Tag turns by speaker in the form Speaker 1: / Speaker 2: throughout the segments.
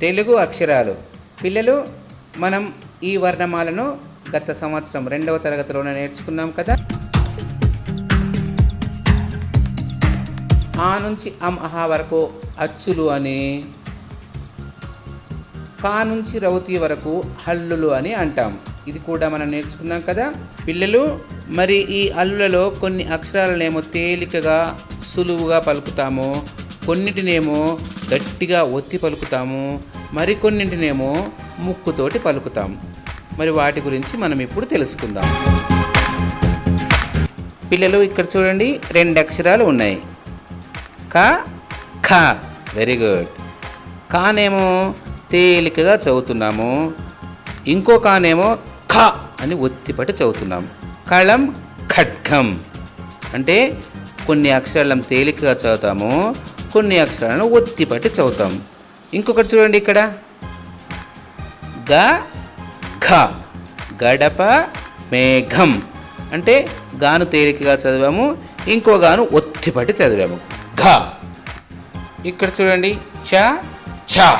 Speaker 1: తెలుగు అక్షరాలు. పిల్లలు మనం ఈ వర్ణమాలను గత సంవత్సరం రెండవ తరగతిలోనే నేర్చుకున్నాం కదా. ఆ నుంచి అం అహా వరకు అచ్చులు అని కా నుంచి రౌతి వరకు హల్లులు అని అంటాం. ఇది కూడా మనం నేర్చుకున్నాం కదా. పిల్లలు మరి ఈ హల్లులలో కొన్ని అక్షరాలనేమో తేలికగా సులువుగా పలుకుతాము. కొన్నిటినేమో గట్టిగా ఒత్తి పలుకుతాము మరికొన్నింటినేమో ముక్కుతోటి పలుకుతాము మరి వాటి గురించి మనం ఇప్పుడు తెలుసుకుందాం. పిల్లలు ఇక్కడ చూడండి రెండు అక్షరాలు ఉన్నాయి. క ఖ. వెరీ గుడ్ కానేమో తేలికగా చదువుతున్నాము. ఇంకో కానేమో ఖ అని ఒత్తిపట్టి చదువుతున్నాము. కళం ఖడ్గం. అంటే కొన్ని అక్షరాలను తేలికగా చదువుతాము. కొన్ని అక్షరాలను ఒత్తిపట్టి చదువుతాం. ఇంకొకటి చూడండి ఇక్కడ. గ ఖ గడప మేఘం. అంటే గాను తేలికగా చదివాము ఇంకో గాను ఒత్తిపట్టి చదివాము. ఘ. ఇక్కడ చూడండి. చ ఛ.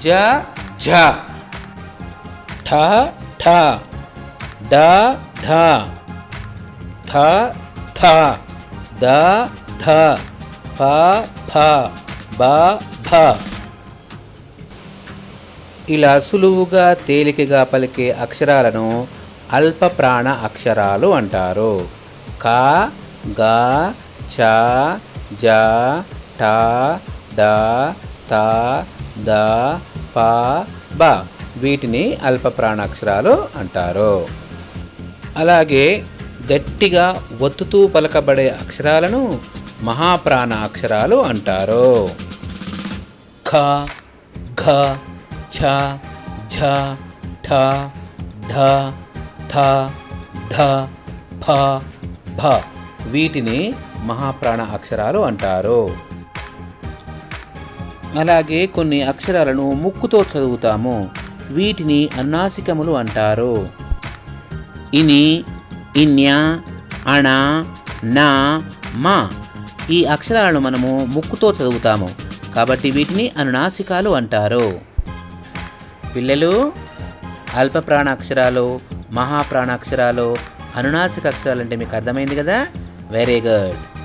Speaker 1: జ ఝ. ఠ ఠ. డ ఢ. థ థ. ద ధ ఫ ఫ బ భ. ఇలా సులువుగా తేలికగా పలికే అక్షరాలను అల్ప ప్రాణ అక్షరాలు అంటారు. క గ చ జ ట డ త ద ప బ. వీటిని అల్ప ప్రాణాక్షరాలు అంటారు. అలాగే గట్టిగా ఒత్తుతూ పలకబడే అక్షరాలను మహాప్రాణ అక్షరాలు అంటారు. ఖ ఘ ఛ ఝ ఠ ఢ థ ధ ఫ భ. వీటిని మహాప్రాణ అక్షరాలు అంటారు. అలాగే కొన్ని అక్షరాలను ముక్కుతో చదువుతాము. వీటిని అన్నాసికములు అంటారు. ఇని ఇన్య అణ నా మా. ఈ అక్షరాలను మనము ముక్కుతో చదువుతాము. కాబట్టి వీటిని అనునాసికాలు అంటారు. పిల్లలు అల్ప ప్రాణాక్షరాలు మహాప్రాణాక్షరాలు అనునాసిక అక్షరాలు అంటే మీకు అర్థమైంది కదా? Very good